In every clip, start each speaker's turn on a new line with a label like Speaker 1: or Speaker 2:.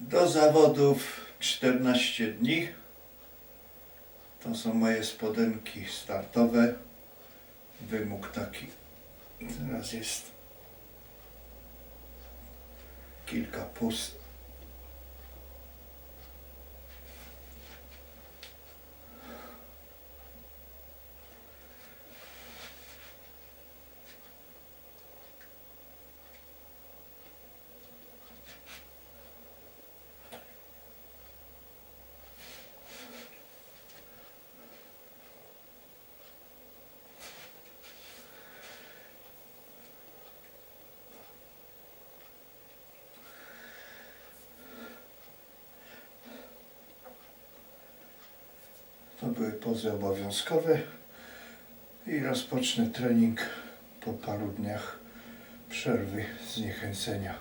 Speaker 1: Do zawodów 14 dni. To są moje spodenki startowe. Wymóg taki. Teraz jest kilka pust. To były pozy obowiązkowe i rozpocznę trening po paru dniach przerwy, zniechęcenia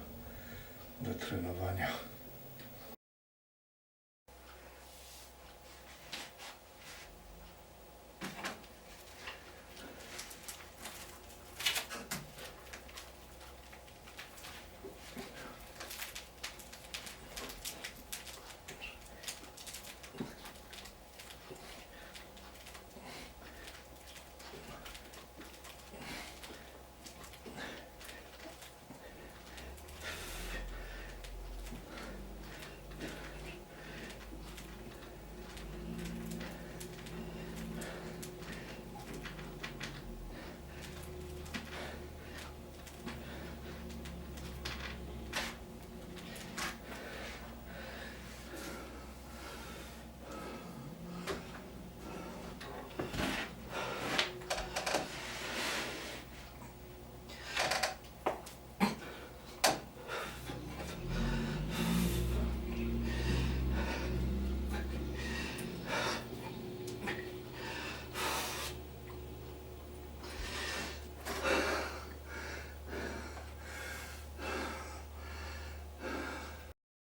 Speaker 1: do trenowania.